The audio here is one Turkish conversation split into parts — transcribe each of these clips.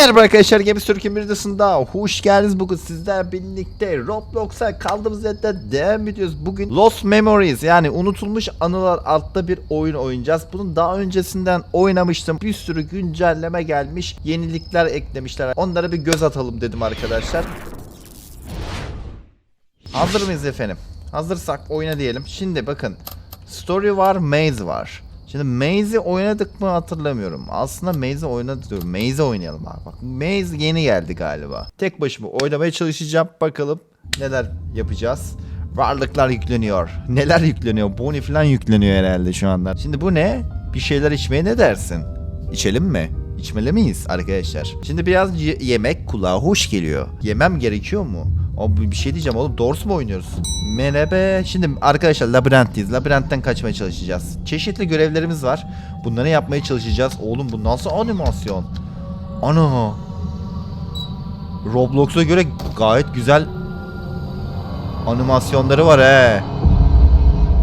Merhaba arkadaşlar Gemi Türk'ün bir videosunda hoş geldiniz bugün sizler birlikte Roblox'a kaldığımız yerden devam ediyoruz. Bugün Lost Memories yani unutulmuş anılar adlı bir oyun oynayacağız. Bunun daha öncesinden oynamıştım. Bir sürü güncelleme gelmiş, yenilikler eklemişler. Onlara bir göz atalım dedim arkadaşlar. Hazır mıyız efendim? Hazırsak oyna diyelim. Şimdi bakın. Story var, Maze var. Şimdi Maze'i oynadık mı hatırlamıyorum. Aslında Maze'i oynadık diyorum. Maze'i oynayalım abi. Bak Maze yeni geldi galiba. Tek başıma oynamaya çalışacağım. Bakalım neler yapacağız. Varlıklar yükleniyor. Neler yükleniyor? Bonnie falan yükleniyor herhalde şu anda. Şimdi bu ne? Bir şeyler içmeye ne dersin? İçelim mi? İçmeli miyiz arkadaşlar? Şimdi biraz ye- yemek kulağa hoş geliyor. Yemem gerekiyor mu? O bir şey diyeceğim oğlum Doors mu oynuyoruz? Merhaba. Şimdi arkadaşlar labirentteyiz. Labirentten kaçmaya çalışacağız. Çeşitli görevlerimiz var. Bunları yapmaya çalışacağız. Oğlum bu nasıl animasyon? Ana. Roblox'a göre gayet güzel animasyonları var he.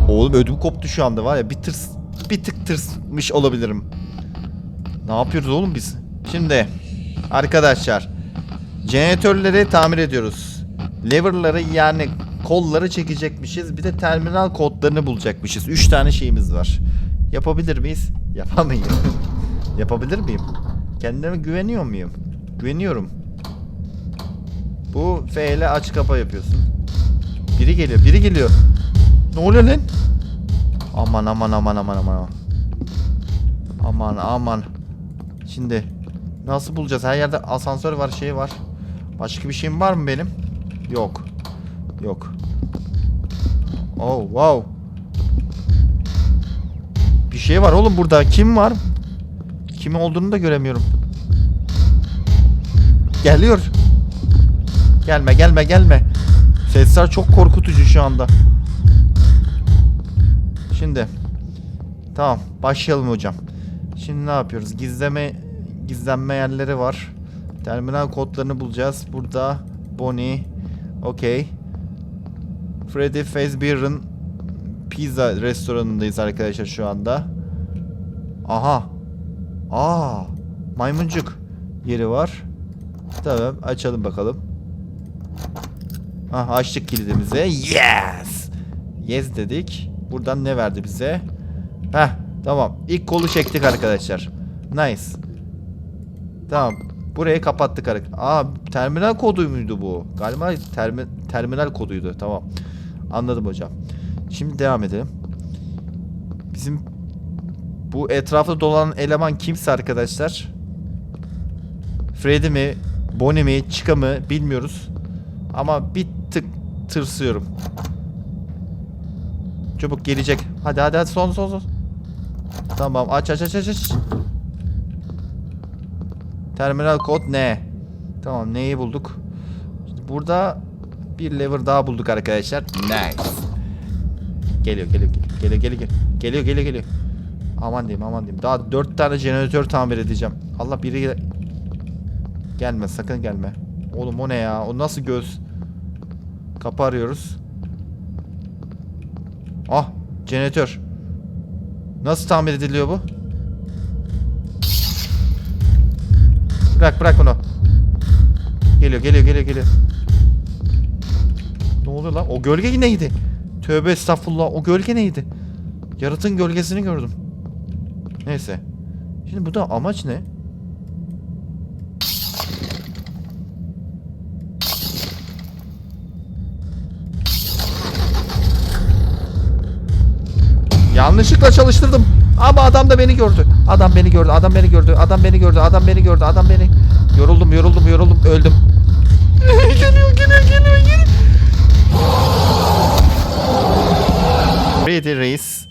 Oğlum ödüm koptu şu anda var ya bir tırs bir tık tırsmış olabilirim. Ne yapıyoruz oğlum biz? Şimdi arkadaşlar jeneratörleri tamir ediyoruz. Lever'ları yani kolları çekecekmişiz. Bir de terminal kodlarını bulacakmışız. 3 tane şeyimiz var. Yapabilir miyiz? Yapamayız. Yapabilir miyim? Kendime güveniyor muyum? Güveniyorum. Bu F ile aç kapa yapıyorsun. Biri geliyor, biri geliyor. Ne oluyor lan? Aman aman aman aman aman. Aman aman. Şimdi nasıl bulacağız? Her yerde asansör var, şey var. Başka bir şeyim var mı benim? Yok. Yok. Oh, wow. Bir şey var oğlum burada. Kim var? Kim olduğunu da göremiyorum. Geliyor. Gelme, gelme, gelme. Sesler çok korkutucu şu anda. Şimdi. Tamam, başlayalım hocam. Şimdi ne yapıyoruz? Gizleme gizlenme yerleri var. Terminal kodlarını bulacağız. Burada Bonnie. Okey. Freddy Fazbear'ın pizza restoranındayız arkadaşlar şu anda. Aha. Aa. Maymuncuk yeri var. Tamam açalım bakalım. Ah açtık kilidimizi. Yes. Yes dedik. Buradan ne verdi bize? Heh tamam. İlk kolu çektik arkadaşlar. Nice. Tamam. Burayı kapattık. ar- Aa terminal kodu muydu bu? Galiba termi terminal koduydu. Tamam. Anladım hocam. Şimdi devam edelim. Bizim bu etrafta dolanan eleman kimse arkadaşlar. Freddy mi, Bonnie mi, Chica mı bilmiyoruz. Ama bir tık tırsıyorum. Çabuk gelecek. Hadi hadi hadi son son son. Tamam aç aç aç aç aç. Terminal kod ne? Tamam neyi bulduk? Burada bir lever daha bulduk arkadaşlar. Nice. Geliyor geliyor geliyor geliyor geliyor geliyor geliyor geliyor. Aman diyeyim aman diyeyim. Daha dört tane jeneratör tamir edeceğim. Allah biri gel gelme sakın gelme. Oğlum o ne ya? O nasıl göz? Kapı arıyoruz. Ah jeneratör. Nasıl tamir ediliyor bu? Bırak bırak onu. Geliyor geliyor geliyor geliyor. Ne oluyor lan? O gölge neydi? Tövbe estağfurullah. O gölge neydi? Yaratığın gölgesini gördüm. Neyse. Şimdi burada amaç ne? Yanlışlıkla çalıştırdım. Ama adam da beni gördü. Adam beni gördü. Adam beni gördü. Adam beni gördü. Adam beni gördü. Adam beni. Yoruldum, yoruldum, yoruldum. Öldüm. geliyor, geliyor, geliyor, geliyor. Freddy Reis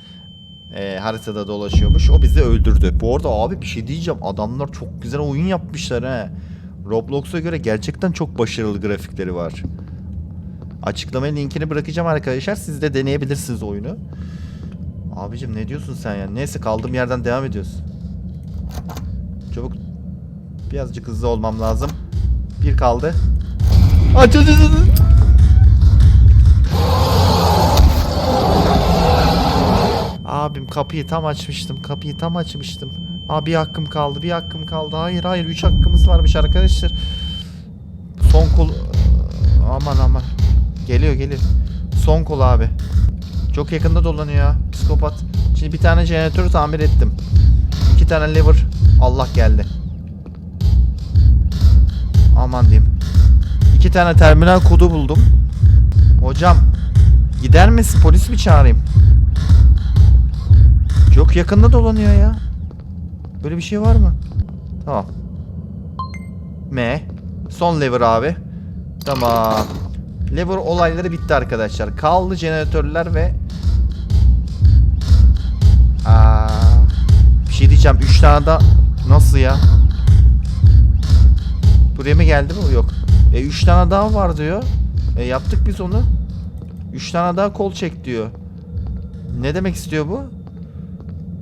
e, haritada dolaşıyormuş. O bizi öldürdü. Bu arada abi bir şey diyeceğim. Adamlar çok güzel oyun yapmışlar he. Roblox'a göre gerçekten çok başarılı grafikleri var. Açıklamaya linkini bırakacağım arkadaşlar. Siz de deneyebilirsiniz oyunu. Abicim ne diyorsun sen ya? Neyse kaldığım yerden devam ediyoruz. Çabuk. Birazcık hızlı olmam lazım. Bir kaldı. Aç aç aç. Abim kapıyı tam açmıştım. Kapıyı tam açmıştım. Aa bir hakkım kaldı. Bir hakkım kaldı. Hayır hayır. Üç hakkımız varmış arkadaşlar. Son kol... Aman aman. Geliyor geliyor. Son kol abi. Çok yakında dolanıyor. Psikopat. Şimdi bir tane jeneratörü tamir ettim. İki tane lever. Allah geldi. Aman diyeyim. İki tane terminal kodu buldum. Hocam gider misin? Polis mi çağırayım? Çok yakında dolanıyor ya. Böyle bir şey var mı? Tamam. M. Son lever abi. Tamam. Lever olayları bitti arkadaşlar. Kaldı jeneratörler ve tane nasıl ya? Buraya mı geldi mi? Yok. E 3 tane daha var diyor. E yaptık biz onu. 3 tane daha kol çek diyor. Ne demek istiyor bu?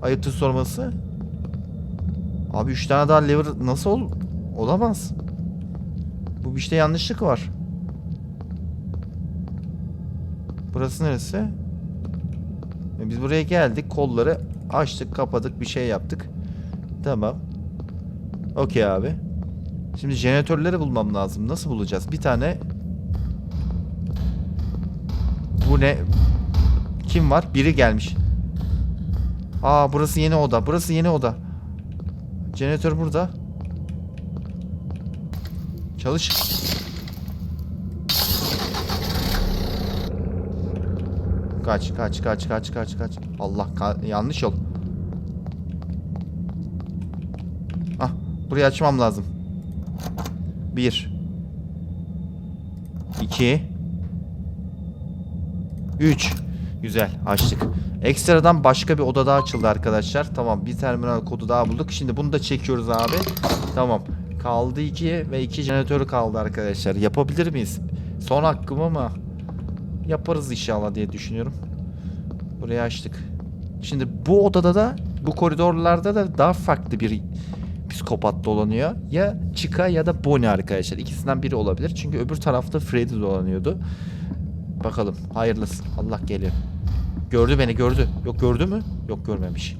Ayıptır sorması. Abi 3 tane daha lever nasıl ol olamaz? Bu işte yanlışlık var. Burası neresi? E Biz buraya geldik. Kolları açtık, kapadık, bir şey yaptık. Tamam. Okey abi. Şimdi jeneratörleri bulmam lazım. Nasıl bulacağız? Bir tane Bu ne? Kim var? Biri gelmiş. Aa burası yeni oda. Burası yeni oda. Jeneratör burada. Çalış. Kaç, kaç, kaç, kaç, kaç, kaç. Allah ka- yanlış yol. Ah, burayı açmam lazım. Bir. İki. Üç. Güzel, açtık. Ekstradan başka bir oda daha açıldı arkadaşlar. Tamam, bir terminal kodu daha bulduk. Şimdi bunu da çekiyoruz abi. Tamam. Kaldı iki ve iki jeneratörü kaldı arkadaşlar. Yapabilir miyiz? Son hakkım ama yaparız inşallah diye düşünüyorum. Burayı açtık. Şimdi bu odada da bu koridorlarda da daha farklı bir psikopat dolanıyor. Ya Chica ya da Bonnie arkadaşlar. İkisinden biri olabilir. Çünkü öbür tarafta Freddy dolanıyordu. Bakalım. Hayırlısı. Allah geliyor. Gördü beni gördü. Yok gördü mü? Yok görmemiş.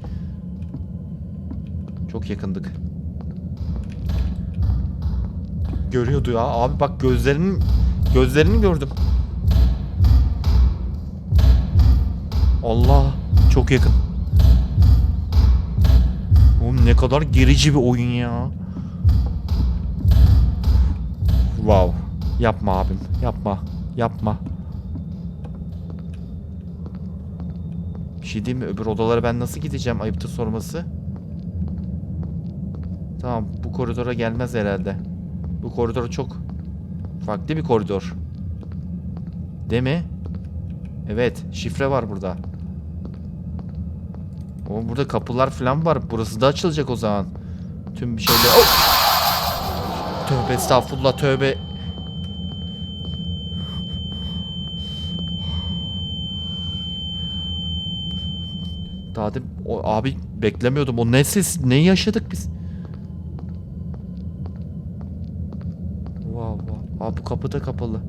Çok yakındık. Görüyordu ya. Abi bak gözlerinin gözlerini gördüm. Allah çok yakın. Ne kadar gerici bir oyun ya. Wow. Yapma abim. Yapma. Yapma. Bir şey diyeyim mi? Öbür odalara ben nasıl gideceğim? Ayıptır sorması. Tamam. Bu koridora gelmez herhalde. Bu koridor çok farklı bir koridor. Değil mi? Evet. Şifre var burada. Oğlum burada kapılar falan var. Burası da açılacak o zaman. Tüm bir şeyler... Oh! Tövbe estağfurullah tövbe. Daha demin- o abi beklemiyordum. O ne ses? Ne yaşadık biz? Wow, wow. Abi bu kapı da kapalı.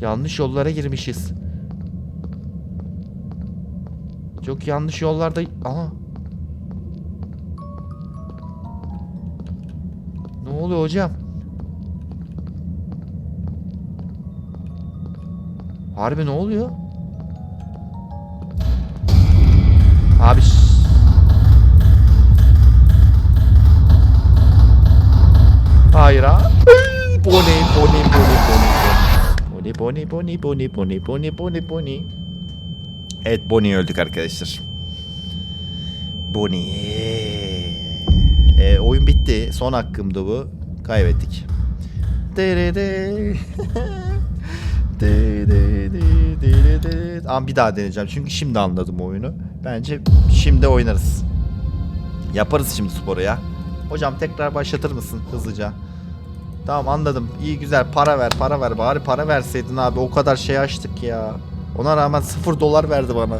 Yanlış yollara girmişiz. Çok yanlış yollarda... Aha. Ne oluyor hocam? Harbi ne oluyor? Abi. Hayır ha. Boni, boni, boni, boni, boni. Boni, boni, boni, boni, boni, boni, boni. Evet Bonnie öldük arkadaşlar. Bonnie. Ee, oyun bitti. Son hakkımdı bu. Kaybettik. Ama bir daha deneyeceğim. Çünkü şimdi anladım oyunu. Bence şimdi oynarız. Yaparız şimdi sporu ya. Hocam tekrar başlatır mısın hızlıca? Tamam anladım. İyi güzel para ver para ver. Bari para verseydin abi. O kadar şey açtık ya. Ona rağmen 0 dolar verdi bana.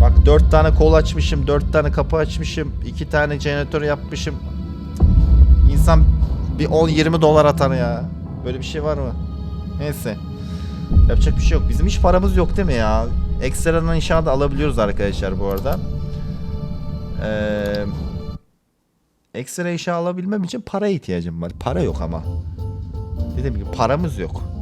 Bak 4 tane kol açmışım, 4 tane kapı açmışım, 2 tane jeneratör yapmışım. İnsan bir 10-20 dolar atar ya. Böyle bir şey var mı? Neyse. Yapacak bir şey yok. Bizim hiç paramız yok değil mi ya? Ekstradan inşaat alabiliyoruz arkadaşlar bu arada. Ee, ekstra eşya alabilmem için para ihtiyacım var. Para yok ama. Dediğim gibi paramız yok.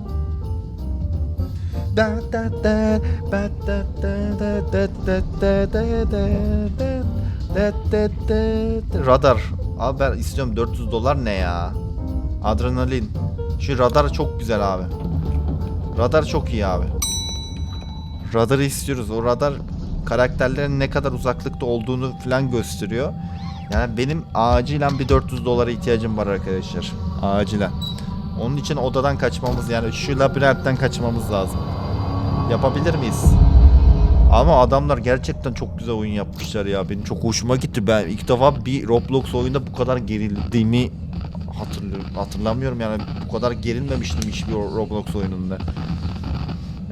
Radar. Abi ben istiyorum 400 dolar ne ya? Adrenalin. Şu radar çok güzel abi. Radar çok iyi abi. Radarı istiyoruz. O radar karakterlerin ne kadar uzaklıkta olduğunu falan gösteriyor. Yani benim acilen bir 400 dolara ihtiyacım var arkadaşlar. Acilen. Onun için odadan kaçmamız yani şu labirentten kaçmamız lazım. Yapabilir miyiz? Ama adamlar gerçekten çok güzel oyun yapmışlar ya. Benim çok hoşuma gitti. Ben ilk defa bir Roblox oyunda bu kadar gerildiğimi hatırlıyorum. Hatırlamıyorum yani bu kadar gerilmemiştim hiçbir Roblox oyununda.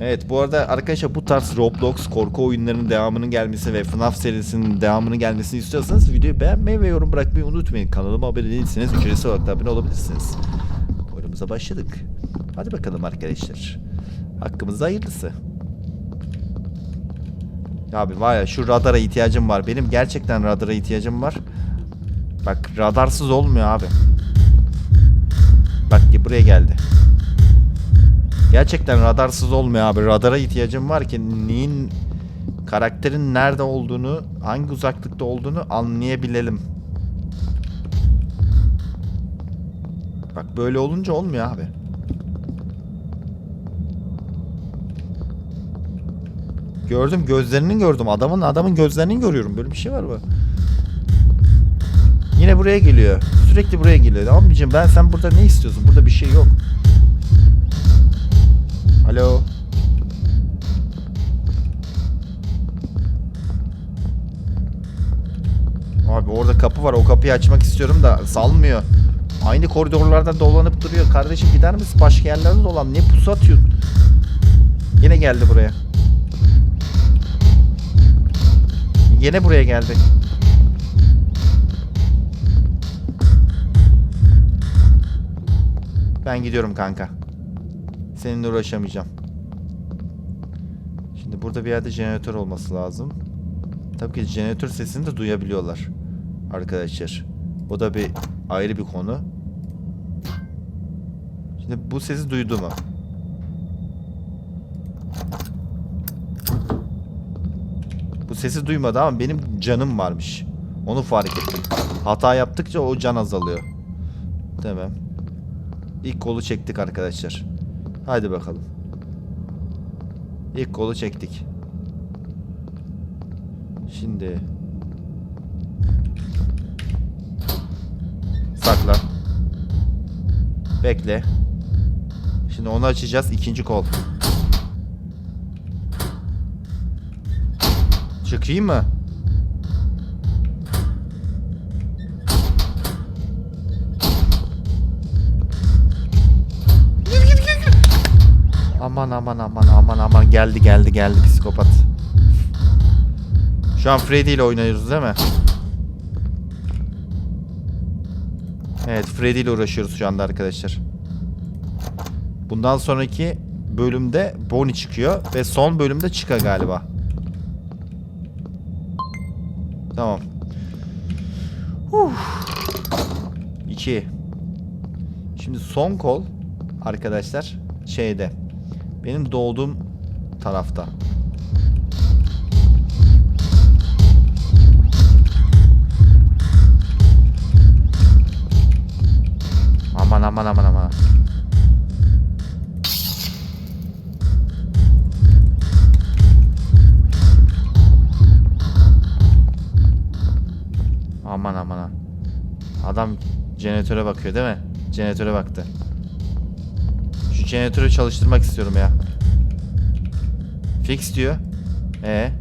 Evet bu arada arkadaşlar bu tarz Roblox korku oyunlarının devamının gelmesi ve FNAF serisinin devamının gelmesini istiyorsanız videoyu beğenmeyi ve yorum bırakmayı unutmayın. Kanalıma abone değilseniz ücretsiz olarak da abone olabilirsiniz. Oyunumuza başladık. Hadi bakalım arkadaşlar. Hakkımızda hayırlısı. Abi var ya şu radara ihtiyacım var. Benim gerçekten radara ihtiyacım var. Bak radarsız olmuyor abi. Bak ki buraya geldi. Gerçekten radarsız olmuyor abi. Radara ihtiyacım var ki neyin karakterin nerede olduğunu, hangi uzaklıkta olduğunu anlayabilelim. Bak böyle olunca olmuyor abi. Gördüm gözlerini gördüm. Adamın adamın gözlerini görüyorum. Böyle bir şey var mı? Yine buraya geliyor. Sürekli buraya geliyor. Amcım ben sen burada ne istiyorsun? Burada bir şey yok. Alo. Abi orada kapı var. O kapıyı açmak istiyorum da salmıyor. Aynı koridorlarda dolanıp duruyor. Kardeşim gider misin? Başka yerlerde dolan. Niye pusu atıyorsun? Yine geldi buraya. Yine buraya geldi. Ben gidiyorum kanka. Seninle uğraşamayacağım. Şimdi burada bir yerde jeneratör olması lazım. Tabii ki jeneratör sesini de duyabiliyorlar. Arkadaşlar. O da bir ayrı bir konu. Şimdi bu sesi duydu mu? Sesi duymadı ama benim canım varmış. Onu fark ettim. Hata yaptıkça o can azalıyor. Tamam. İlk kolu çektik arkadaşlar. Hadi bakalım. İlk kolu çektik. Şimdi sakla. Bekle. Şimdi onu açacağız. ikinci kol. Çıkayım mı? Aman aman aman aman aman geldi geldi geldi psikopat. Şu an Freddy ile oynuyoruz değil mi? Evet Freddy ile uğraşıyoruz şu anda arkadaşlar. Bundan sonraki bölümde Bonnie çıkıyor ve son bölümde Chica galiba. Tamam. Uf. 2. Şimdi son kol arkadaşlar şeyde. Benim doğduğum tarafta. Aman aman aman aman. Aman aman. Adam jeneratöre bakıyor değil mi? Jeneratöre baktı. Şu jeneratörü çalıştırmak istiyorum ya. Fix diyor. E.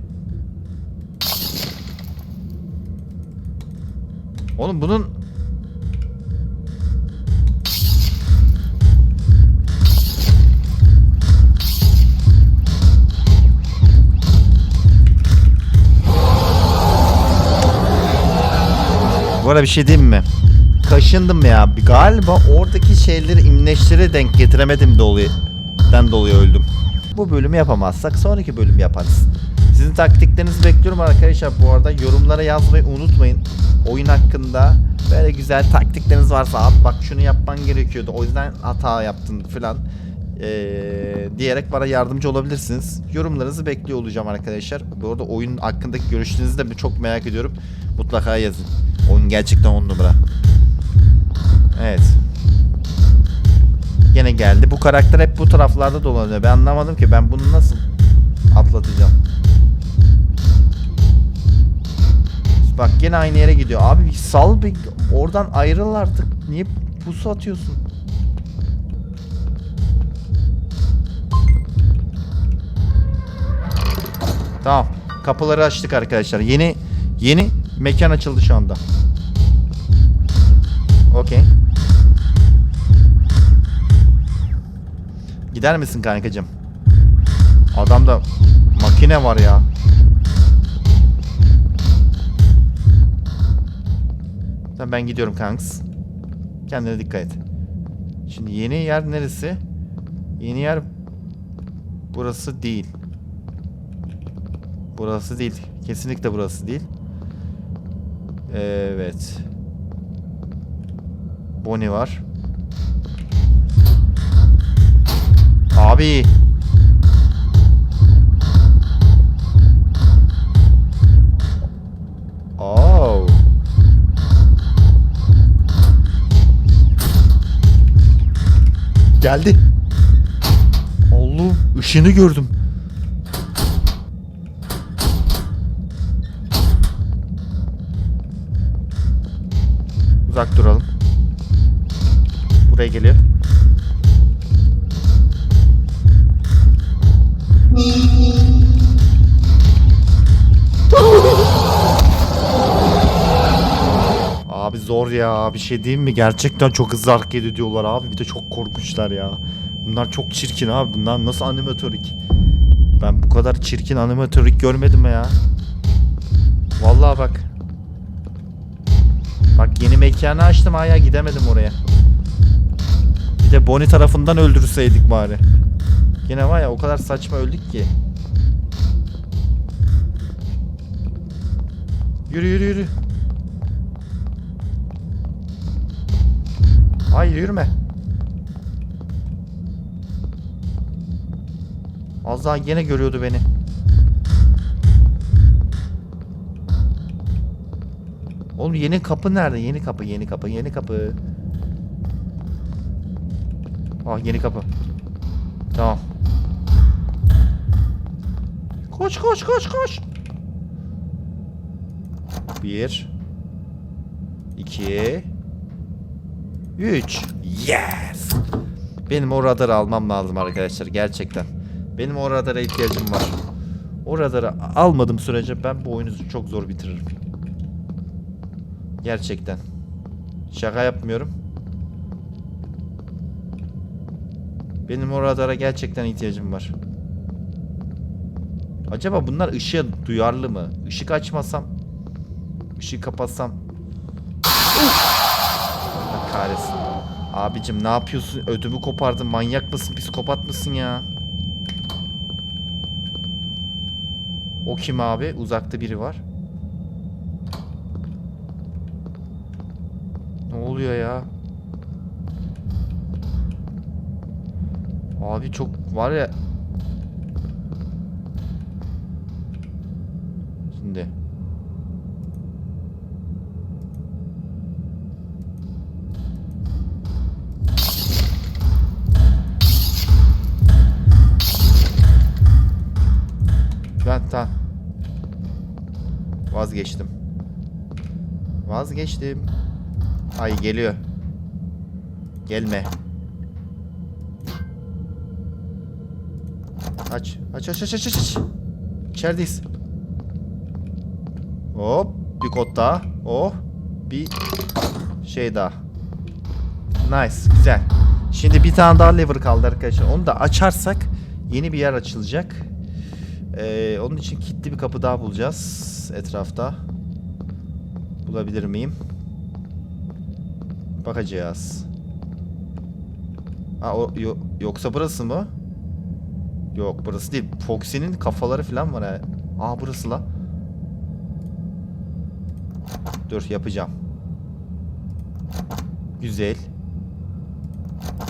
Oğlum bunun Bu arada bir şey diyeyim mi? Kaşındım ya. Galiba oradaki şeyleri imleçlere denk getiremedim dolayı. Den dolayı öldüm. Bu bölümü yapamazsak sonraki bölüm yaparız. Sizin taktiklerinizi bekliyorum arkadaşlar. Bu arada yorumlara yazmayı unutmayın. Oyun hakkında böyle güzel taktikleriniz varsa at bak şunu yapman gerekiyordu. O yüzden hata yaptın falan. Ee, diyerek bana yardımcı olabilirsiniz. Yorumlarınızı bekliyor olacağım arkadaşlar. Bu arada oyun hakkındaki görüşlerinizi de çok merak ediyorum. Mutlaka yazın. Oyun gerçekten on numara. Evet. Gene geldi. Bu karakter hep bu taraflarda dolanıyor. Ben anlamadım ki ben bunu nasıl atlatacağım. Bak gene aynı yere gidiyor. Abi sal bir oradan ayrıl artık. Niye pusu atıyorsun? Tamam. Kapıları açtık arkadaşlar. Yeni yeni mekan açıldı şu anda. Okey. Gider misin kankacığım? Adamda makine var ya. Tamam ben gidiyorum kanks. Kendine dikkat et. Şimdi yeni yer neresi? Yeni yer burası değil. Burası değil. Kesinlikle burası değil. Evet. Bonnie var. Abi. Oh. Geldi. Allah'ım ışını gördüm. Ya bir şey diyeyim mi? Gerçekten çok hızlı hareket ediyorlar abi. Bir de çok korkunçlar ya. Bunlar çok çirkin abi. Bunlar nasıl animatorik? Ben bu kadar çirkin animatorik görmedim ya. Vallahi bak. Bak yeni mekanı açtım hala gidemedim oraya. Bir de Bonnie tarafından öldürseydik bari. Yine var ya o kadar saçma öldük ki. Yürü yürü yürü. Hayır yürüme. Az daha yine görüyordu beni. Oğlum yeni kapı nerede? Yeni kapı, yeni kapı, yeni kapı. Ah yeni kapı. Tamam. Koş koş koş koş. Bir. iki, Üç. Yes. Benim o radarı almam lazım arkadaşlar gerçekten. Benim o radara ihtiyacım var. O radarı almadığım sürece ben bu oyunu çok zor bitiririm. Gerçekten. Şaka yapmıyorum. Benim o radara gerçekten ihtiyacım var. Acaba bunlar ışığa duyarlı mı? Işık açmasam, ışığı kapatsam. Kahretsin. Abicim ne yapıyorsun? Ödümü kopardın. Manyak mısın? Psikopat mısın ya? O kim abi? Uzakta biri var. Ne oluyor ya? Abi çok var ya. Ben tamam. Vazgeçtim. Vazgeçtim. Ay geliyor. Gelme. Aç aç aç aç aç. aç. İçerideyiz. Hop. Bir kod daha. Oh. Bir şey daha. Nice. Güzel. Şimdi bir tane daha lever kaldı arkadaşlar. Onu da açarsak yeni bir yer açılacak. Ee, onun için kilitli bir kapı daha bulacağız etrafta. Bulabilir miyim? Bakacağız. Ha, o, yo- yoksa burası mı? Yok burası değil. Foxy'nin kafaları falan var ha. Aa burası la. Dur yapacağım. Güzel.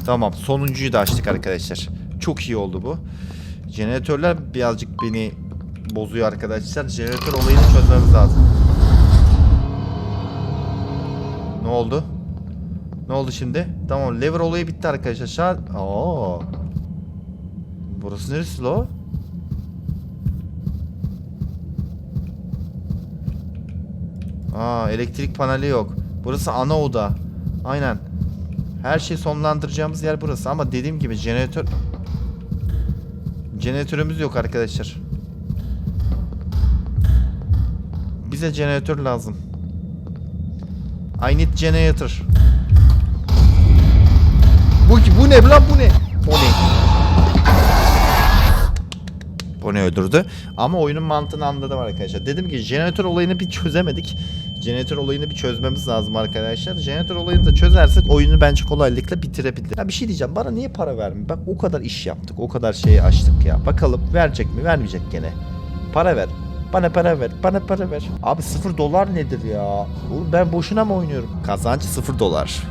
Tamam sonuncuyu da açtık arkadaşlar. Çok iyi oldu bu. Jeneratörler birazcık beni bozuyor arkadaşlar. Jeneratör olayını çözmemiz lazım. Ne oldu? Ne oldu şimdi? Tamam lever olayı bitti arkadaşlar. Aa. Burası neresi lo? Aa elektrik paneli yok. Burası ana oda. Aynen. Her şeyi sonlandıracağımız yer burası ama dediğim gibi jeneratör Jeneratörümüz yok arkadaşlar. Bize jeneratör lazım. I need generator. Bu bu ne lan bu ne? O ne? Bu ne öldürdü? Ama oyunun mantığını anladım arkadaşlar. Dedim ki jeneratör olayını bir çözemedik. Jeneratör olayını bir çözmemiz lazım arkadaşlar. Jeneratör olayını da çözersek oyunu bence kolaylıkla bitirebiliriz. Ya bir şey diyeceğim. Bana niye para vermiyor? Bak o kadar iş yaptık. O kadar şeyi açtık ya. Bakalım verecek mi? Vermeyecek gene. Para ver. Bana para ver. Bana para ver. Abi 0 dolar nedir ya? Oğlum ben boşuna mı oynuyorum? Kazanç 0 dolar.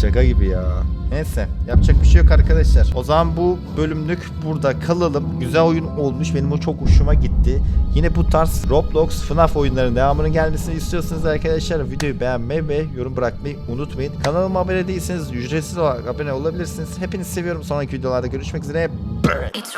Şaka gibi ya. Neyse yapacak bir şey yok arkadaşlar. O zaman bu bölümlük burada kalalım. Güzel oyun olmuş. Benim o çok hoşuma gitti. Yine bu tarz Roblox, FNAF oyunlarının devamının gelmesini istiyorsanız arkadaşlar videoyu beğenmeyi ve yorum bırakmayı unutmayın. Kanalıma abone değilseniz ücretsiz olarak abone olabilirsiniz. Hepinizi seviyorum. Sonraki videolarda görüşmek üzere. It's.